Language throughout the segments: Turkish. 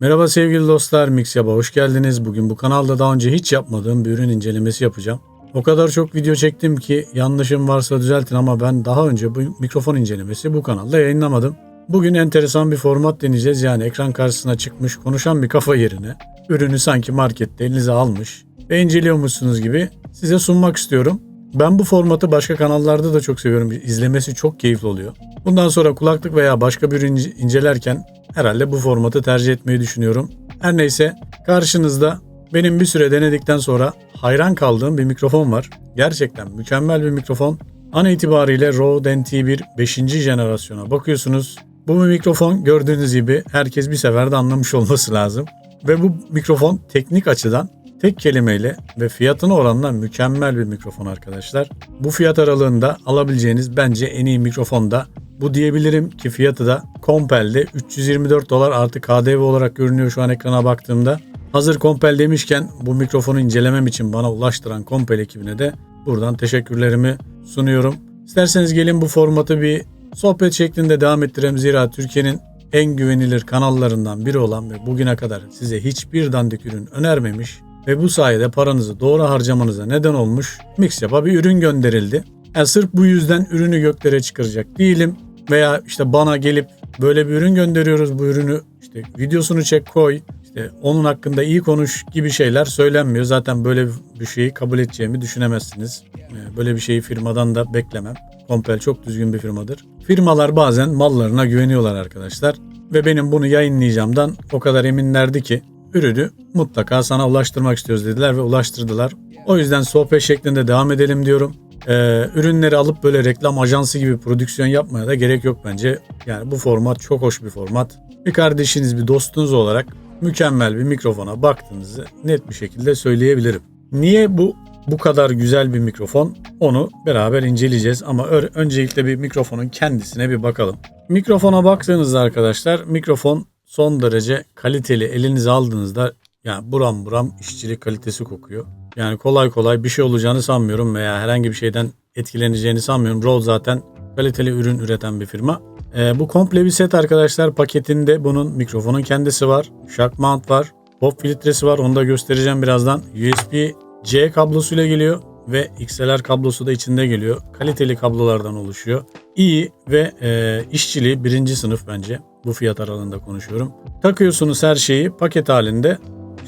Merhaba sevgili dostlar, Mixyap'a hoş geldiniz. Bugün bu kanalda daha önce hiç yapmadığım bir ürün incelemesi yapacağım. O kadar çok video çektim ki yanlışım varsa düzeltin ama ben daha önce bu mikrofon incelemesi bu kanalda yayınlamadım. Bugün enteresan bir format deneyeceğiz. Yani ekran karşısına çıkmış konuşan bir kafa yerine ürünü sanki markette elinize almış ve inceliyormuşsunuz gibi size sunmak istiyorum. Ben bu formatı başka kanallarda da çok seviyorum. İzlemesi çok keyifli oluyor. Bundan sonra kulaklık veya başka bir ürün ince- incelerken herhalde bu formatı tercih etmeyi düşünüyorum. Her neyse karşınızda benim bir süre denedikten sonra hayran kaldığım bir mikrofon var. Gerçekten mükemmel bir mikrofon. An itibariyle Rode NT1 5. jenerasyona bakıyorsunuz. Bu bir mikrofon gördüğünüz gibi herkes bir seferde anlamış olması lazım. Ve bu mikrofon teknik açıdan tek kelimeyle ve fiyatına oranla mükemmel bir mikrofon arkadaşlar. Bu fiyat aralığında alabileceğiniz bence en iyi mikrofon da bu diyebilirim ki fiyatı da Compel'de 324 dolar artı KDV olarak görünüyor şu an ekrana baktığımda. Hazır Compel demişken bu mikrofonu incelemem için bana ulaştıran Compel ekibine de buradan teşekkürlerimi sunuyorum. İsterseniz gelin bu formatı bir sohbet şeklinde devam ettirelim. Zira Türkiye'nin en güvenilir kanallarından biri olan ve bugüne kadar size hiçbir dandik ürün önermemiş ve bu sayede paranızı doğru harcamanıza neden olmuş Mixyap'a bir ürün gönderildi. Yani sırf bu yüzden ürünü göklere çıkaracak değilim veya işte bana gelip böyle bir ürün gönderiyoruz bu ürünü işte videosunu çek koy işte onun hakkında iyi konuş gibi şeyler söylenmiyor. Zaten böyle bir şeyi kabul edeceğimi düşünemezsiniz. Ee, Böyle bir şeyi firmadan da beklemem. Compel çok düzgün bir firmadır. Firmalar bazen mallarına güveniyorlar arkadaşlar. Ve benim bunu yayınlayacağımdan o kadar eminlerdi ki ürünü mutlaka sana ulaştırmak istiyoruz dediler ve ulaştırdılar. O yüzden sohbet şeklinde devam edelim diyorum. Ee, ürünleri alıp böyle reklam ajansı gibi prodüksiyon yapmaya da gerek yok bence. Yani bu format çok hoş bir format. Bir kardeşiniz, bir dostunuz olarak mükemmel bir mikrofona baktığınızı net bir şekilde söyleyebilirim. Niye bu bu kadar güzel bir mikrofon? Onu beraber inceleyeceğiz ama öncelikle bir mikrofonun kendisine bir bakalım. Mikrofona baktığınızda arkadaşlar mikrofon son derece kaliteli elinize aldığınızda yani buram buram işçilik kalitesi kokuyor. Yani kolay kolay bir şey olacağını sanmıyorum veya herhangi bir şeyden etkileneceğini sanmıyorum. Rode zaten kaliteli ürün üreten bir firma. Ee, bu komple bir set arkadaşlar. Paketinde bunun mikrofonun kendisi var. Shock mount var. Pop filtresi var. Onu da göstereceğim birazdan. USB-C kablosuyla geliyor ve XLR kablosu da içinde geliyor. Kaliteli kablolardan oluşuyor. İyi ve e, işçiliği birinci sınıf bence. Bu fiyat aralığında konuşuyorum. Takıyorsunuz her şeyi paket halinde.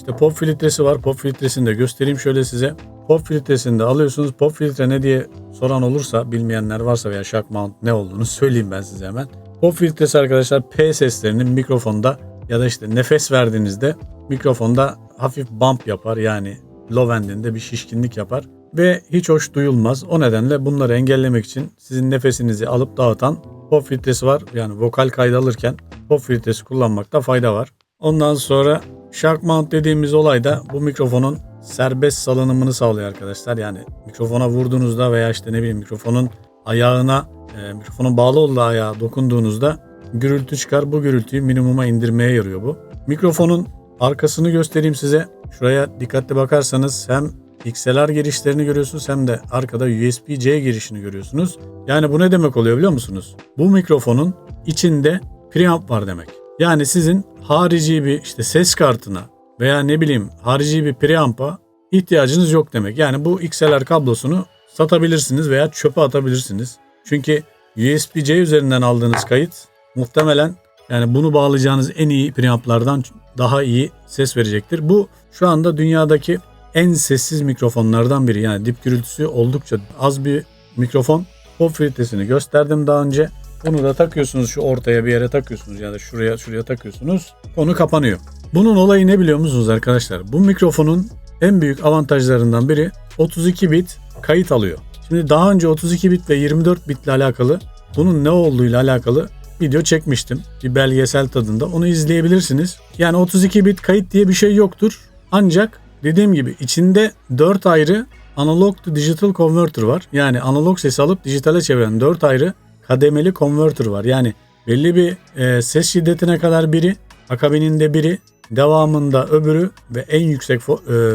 İşte pop filtresi var. Pop filtresini de göstereyim şöyle size. Pop filtresini de alıyorsunuz. Pop filtre ne diye soran olursa, bilmeyenler varsa veya shock mount ne olduğunu söyleyeyim ben size hemen. Pop filtresi arkadaşlar P seslerinin mikrofonda ya da işte nefes verdiğinizde mikrofonda hafif bump yapar yani low endinde bir şişkinlik yapar ve hiç hoş duyulmaz. O nedenle bunları engellemek için sizin nefesinizi alıp dağıtan pop filtresi var. Yani vokal kaydı alırken pop filtresi kullanmakta fayda var. Ondan sonra Shark Mount dediğimiz olay da bu mikrofonun serbest salınımını sağlıyor arkadaşlar. Yani mikrofona vurduğunuzda veya işte ne bileyim mikrofonun ayağına, e, mikrofonun bağlı olduğu ayağa dokunduğunuzda gürültü çıkar. Bu gürültüyü minimuma indirmeye yarıyor bu. Mikrofonun arkasını göstereyim size. Şuraya dikkatli bakarsanız hem XLR girişlerini görüyorsunuz hem de arkada USB-C girişini görüyorsunuz. Yani bu ne demek oluyor biliyor musunuz? Bu mikrofonun içinde preamp var demek. Yani sizin harici bir işte ses kartına veya ne bileyim harici bir preamp'a ihtiyacınız yok demek. Yani bu XLR kablosunu satabilirsiniz veya çöpe atabilirsiniz. Çünkü USB-C üzerinden aldığınız kayıt muhtemelen yani bunu bağlayacağınız en iyi preamplardan daha iyi ses verecektir. Bu şu anda dünyadaki en sessiz mikrofonlardan biri. Yani dip gürültüsü oldukça az bir mikrofon. Pop filtresini gösterdim daha önce. Bunu da takıyorsunuz şu ortaya bir yere takıyorsunuz ya da şuraya şuraya takıyorsunuz. Konu kapanıyor. Bunun olayı ne biliyor musunuz arkadaşlar? Bu mikrofonun en büyük avantajlarından biri 32 bit kayıt alıyor. Şimdi daha önce 32 bit ve 24 bitle alakalı bunun ne olduğuyla alakalı video çekmiştim. Bir belgesel tadında. Onu izleyebilirsiniz. Yani 32 bit kayıt diye bir şey yoktur. Ancak dediğim gibi içinde 4 ayrı analog to digital converter var. Yani analog sesi alıp dijitale çeviren 4 ayrı kademeli converter var. Yani belli bir e, ses şiddetine kadar biri, akabininde biri, devamında öbürü ve en yüksek e,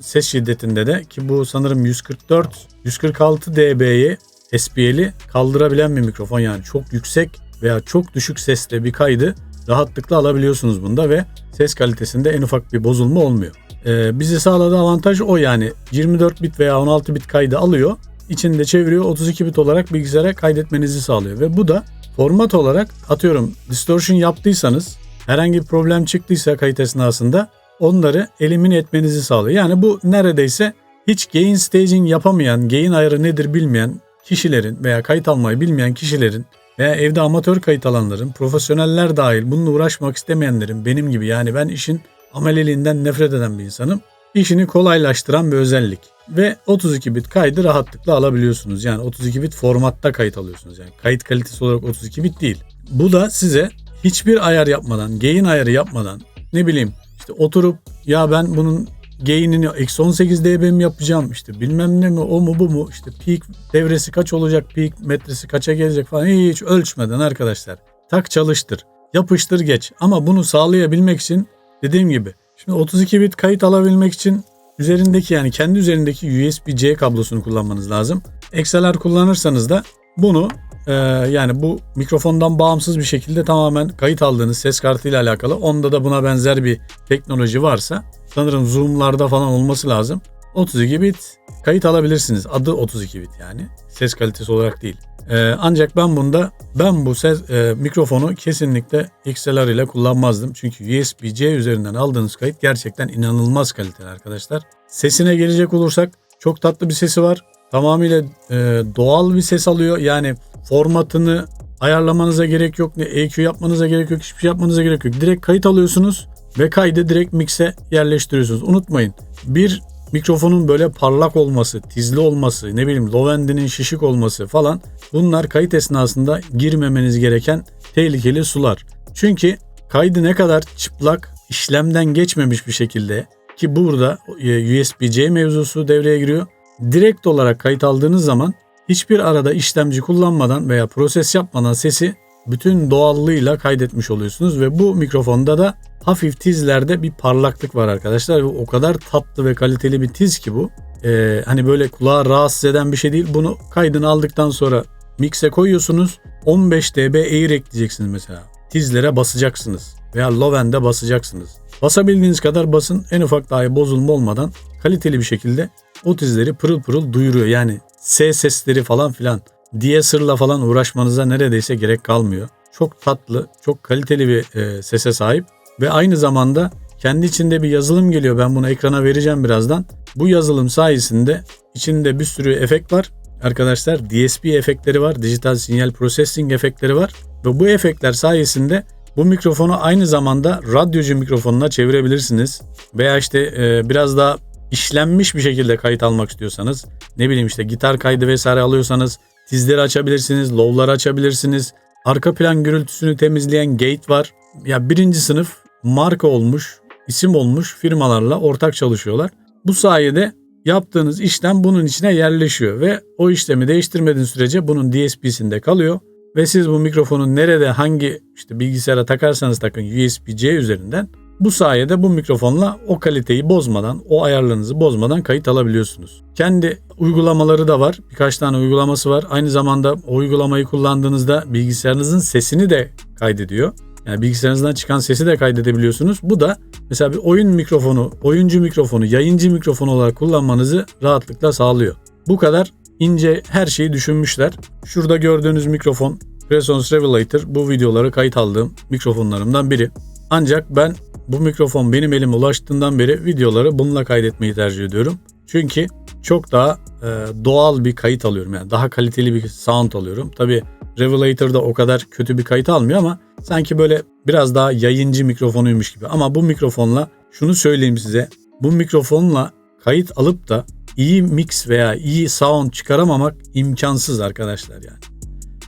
ses şiddetinde de ki bu sanırım 144 146 dB'yi SPL'i kaldırabilen bir mikrofon yani çok yüksek veya çok düşük sesle bir kaydı rahatlıkla alabiliyorsunuz bunda ve ses kalitesinde en ufak bir bozulma olmuyor. Ee, bizi sağladığı avantaj o yani 24 bit veya 16 bit kaydı alıyor. İçinde çeviriyor 32 bit olarak bilgisayara kaydetmenizi sağlıyor ve bu da format olarak atıyorum distortion yaptıysanız herhangi bir problem çıktıysa kayıt esnasında onları elimine etmenizi sağlıyor. Yani bu neredeyse hiç gain staging yapamayan, gain ayarı nedir bilmeyen kişilerin veya kayıt almayı bilmeyen kişilerin veya evde amatör kayıt alanların, profesyoneller dahil bununla uğraşmak istemeyenlerin benim gibi yani ben işin ameleliğinden nefret eden bir insanım. İşini kolaylaştıran bir özellik. Ve 32 bit kaydı rahatlıkla alabiliyorsunuz. Yani 32 bit formatta kayıt alıyorsunuz. Yani kayıt kalitesi olarak 32 bit değil. Bu da size hiçbir ayar yapmadan, gain ayarı yapmadan ne bileyim işte oturup ya ben bunun gain'ini eksi 18 dB mi yapacağım işte bilmem ne mi o mu bu mu işte peak devresi kaç olacak peak metresi kaça gelecek falan hiç ölçmeden arkadaşlar tak çalıştır yapıştır geç ama bunu sağlayabilmek için dediğim gibi şimdi 32 bit kayıt alabilmek için üzerindeki yani kendi üzerindeki USB-C kablosunu kullanmanız lazım. XLR kullanırsanız da bunu e, yani bu mikrofondan bağımsız bir şekilde tamamen kayıt aldığınız ses kartıyla alakalı. Onda da buna benzer bir teknoloji varsa sanırım Zoom'larda falan olması lazım. 32 bit kayıt alabilirsiniz. Adı 32 bit yani. Ses kalitesi olarak değil. Ee, ancak ben bunda ben bu ses e, mikrofonu kesinlikle XLR ile kullanmazdım. Çünkü USB-C üzerinden aldığınız kayıt gerçekten inanılmaz kaliteli arkadaşlar. Sesine gelecek olursak çok tatlı bir sesi var. Tamamıyla e, doğal bir ses alıyor. Yani formatını ayarlamanıza gerek yok. Ne EQ yapmanıza gerek yok. Hiçbir şey yapmanıza gerek yok. Direkt kayıt alıyorsunuz ve kaydı direkt mikse yerleştiriyorsunuz. Unutmayın bir mikrofonun böyle parlak olması, tizli olması, ne bileyim low end'inin şişik olması falan bunlar kayıt esnasında girmemeniz gereken tehlikeli sular. Çünkü kaydı ne kadar çıplak, işlemden geçmemiş bir şekilde ki burada e, USB-C mevzusu devreye giriyor. Direkt olarak kayıt aldığınız zaman hiçbir arada işlemci kullanmadan veya proses yapmadan sesi bütün doğallığıyla kaydetmiş oluyorsunuz ve bu mikrofonda da hafif tizlerde bir parlaklık var arkadaşlar o kadar tatlı ve kaliteli bir tiz ki bu. Ee, hani böyle kulağı rahatsız eden bir şey değil. Bunu kaydını aldıktan sonra mikse koyuyorsunuz. 15 dB eğir ekleyeceksiniz mesela. Tizlere basacaksınız veya low end'e basacaksınız. Basabildiğiniz kadar basın en ufak dahi bozulma olmadan kaliteli bir şekilde o tizleri pırıl pırıl duyuruyor. Yani S sesleri falan filan Deezer'la falan uğraşmanıza neredeyse gerek kalmıyor. Çok tatlı, çok kaliteli bir e, sese sahip ve aynı zamanda kendi içinde bir yazılım geliyor. Ben bunu ekrana vereceğim birazdan. Bu yazılım sayesinde içinde bir sürü efekt var. Arkadaşlar DSP efektleri var, dijital sinyal processing efektleri var ve bu efektler sayesinde bu mikrofonu aynı zamanda radyocu mikrofonuna çevirebilirsiniz. Veya işte e, biraz daha işlenmiş bir şekilde kayıt almak istiyorsanız ne bileyim işte gitar kaydı vesaire alıyorsanız tizleri açabilirsiniz, low'ları açabilirsiniz. Arka plan gürültüsünü temizleyen gate var. Ya birinci sınıf marka olmuş, isim olmuş firmalarla ortak çalışıyorlar. Bu sayede yaptığınız işlem bunun içine yerleşiyor ve o işlemi değiştirmediğiniz sürece bunun DSP'sinde kalıyor ve siz bu mikrofonu nerede hangi işte bilgisayara takarsanız takın USB-C üzerinden bu sayede bu mikrofonla o kaliteyi bozmadan, o ayarlarınızı bozmadan kayıt alabiliyorsunuz. Kendi uygulamaları da var. Birkaç tane uygulaması var. Aynı zamanda o uygulamayı kullandığınızda bilgisayarınızın sesini de kaydediyor. Yani bilgisayarınızdan çıkan sesi de kaydedebiliyorsunuz. Bu da mesela bir oyun mikrofonu, oyuncu mikrofonu, yayıncı mikrofonu olarak kullanmanızı rahatlıkla sağlıyor. Bu kadar ince her şeyi düşünmüşler. Şurada gördüğünüz mikrofon Presence Revelator bu videoları kayıt aldığım mikrofonlarımdan biri. Ancak ben bu mikrofon benim elime ulaştığından beri videoları bununla kaydetmeyi tercih ediyorum. Çünkü çok daha e, doğal bir kayıt alıyorum. Yani daha kaliteli bir sound alıyorum. Tabi Revelator'da o kadar kötü bir kayıt almıyor ama sanki böyle biraz daha yayıncı mikrofonuymuş gibi. Ama bu mikrofonla şunu söyleyeyim size. Bu mikrofonla kayıt alıp da iyi mix veya iyi sound çıkaramamak imkansız arkadaşlar yani.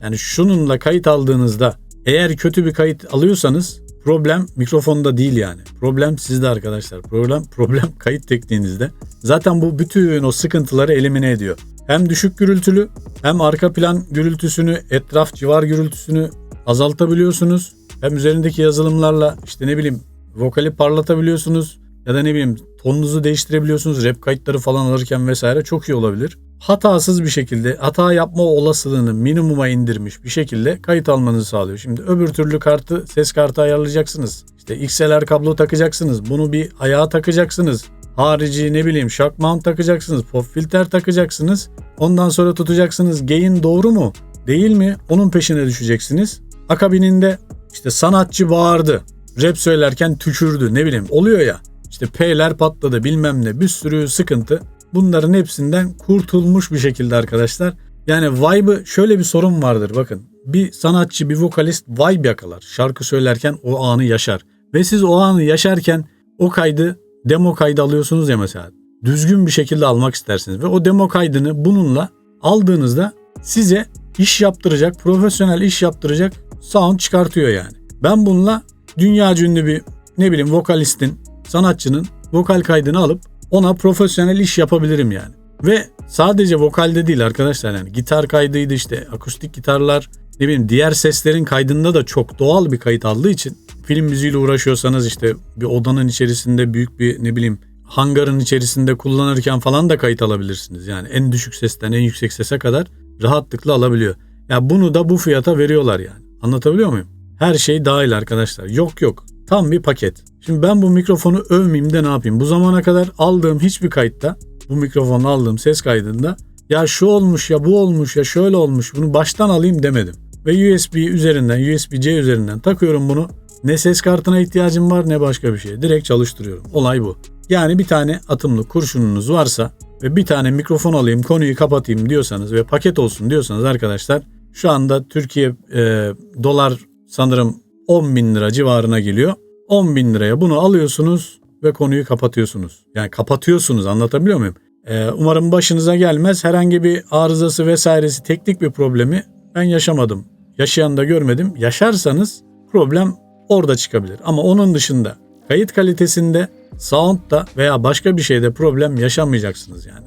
Yani şununla kayıt aldığınızda eğer kötü bir kayıt alıyorsanız problem mikrofonda değil yani. Problem sizde arkadaşlar. Problem problem kayıt tekniğinizde. Zaten bu bütün o sıkıntıları elimine ediyor. Hem düşük gürültülü hem arka plan gürültüsünü, etraf civar gürültüsünü azaltabiliyorsunuz. Hem üzerindeki yazılımlarla işte ne bileyim vokali parlatabiliyorsunuz ya da ne bileyim tonunuzu değiştirebiliyorsunuz. Rap kayıtları falan alırken vesaire çok iyi olabilir. Hatasız bir şekilde hata yapma olasılığını minimuma indirmiş bir şekilde kayıt almanızı sağlıyor. Şimdi öbür türlü kartı ses kartı ayarlayacaksınız. İşte XLR kablo takacaksınız. Bunu bir ayağa takacaksınız. Harici ne bileyim shock mount takacaksınız. Pop filter takacaksınız. Ondan sonra tutacaksınız. Gain doğru mu? Değil mi? Onun peşine düşeceksiniz. Akabininde işte sanatçı bağırdı. Rap söylerken tükürdü ne bileyim oluyor ya. İşte P'ler patladı bilmem ne bir sürü sıkıntı. Bunların hepsinden kurtulmuş bir şekilde arkadaşlar. Yani vibe'ı şöyle bir sorun vardır bakın. Bir sanatçı bir vokalist vibe yakalar. Şarkı söylerken o anı yaşar. Ve siz o anı yaşarken o kaydı demo kaydı alıyorsunuz ya mesela. Düzgün bir şekilde almak istersiniz. Ve o demo kaydını bununla aldığınızda size iş yaptıracak, profesyonel iş yaptıracak sound çıkartıyor yani. Ben bununla dünya ünlü bir ne bileyim vokalistin, sanatçının vokal kaydını alıp ona profesyonel iş yapabilirim yani. Ve sadece vokalde değil arkadaşlar yani gitar kaydıydı işte akustik gitarlar ne bileyim diğer seslerin kaydında da çok doğal bir kayıt aldığı için film müziğiyle uğraşıyorsanız işte bir odanın içerisinde büyük bir ne bileyim hangarın içerisinde kullanırken falan da kayıt alabilirsiniz. Yani en düşük sesten en yüksek sese kadar rahatlıkla alabiliyor. Ya bunu da bu fiyata veriyorlar yani. Anlatabiliyor muyum? Her şey dahil arkadaşlar. Yok yok. Tam bir paket. Şimdi ben bu mikrofonu övmeyeyim de ne yapayım? Bu zamana kadar aldığım hiçbir kayıtta, bu mikrofonu aldığım ses kaydında ya şu olmuş ya bu olmuş ya şöyle olmuş bunu baştan alayım demedim. Ve USB üzerinden, USB-C üzerinden takıyorum bunu. Ne ses kartına ihtiyacım var ne başka bir şey. Direkt çalıştırıyorum. Olay bu. Yani bir tane atımlı kurşununuz varsa ve bir tane mikrofon alayım konuyu kapatayım diyorsanız ve paket olsun diyorsanız arkadaşlar şu anda Türkiye e, dolar sanırım 10 bin lira civarına geliyor. 10 bin liraya bunu alıyorsunuz ve konuyu kapatıyorsunuz. Yani kapatıyorsunuz anlatabiliyor muyum? Ee, umarım başınıza gelmez. Herhangi bir arızası vesairesi teknik bir problemi ben yaşamadım. Yaşayan da görmedim. Yaşarsanız problem orada çıkabilir. Ama onun dışında kayıt kalitesinde, sound'da veya başka bir şeyde problem yaşamayacaksınız yani.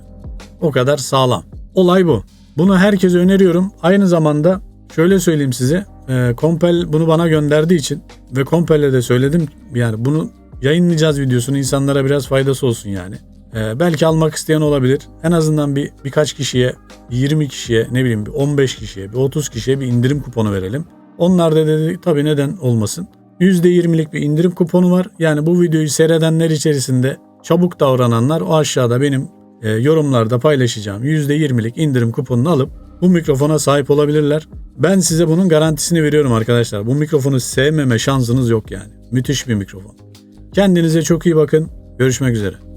O kadar sağlam. Olay bu. Bunu herkese öneriyorum. Aynı zamanda şöyle söyleyeyim size. E, Compel bunu bana gönderdiği için ve Compel'e de söyledim. Yani bunu yayınlayacağız videosunu insanlara biraz faydası olsun yani. E, belki almak isteyen olabilir. En azından bir birkaç kişiye, 20 kişiye, ne bileyim bir 15 kişiye, bir 30 kişiye bir indirim kuponu verelim. Onlar da dedi tabii neden olmasın. %20'lik bir indirim kuponu var. Yani bu videoyu seyredenler içerisinde çabuk davrananlar o aşağıda benim e, yorumlarda paylaşacağım %20'lik indirim kuponunu alıp bu mikrofona sahip olabilirler. Ben size bunun garantisini veriyorum arkadaşlar. Bu mikrofonu sevmeme şansınız yok yani. Müthiş bir mikrofon. Kendinize çok iyi bakın. Görüşmek üzere.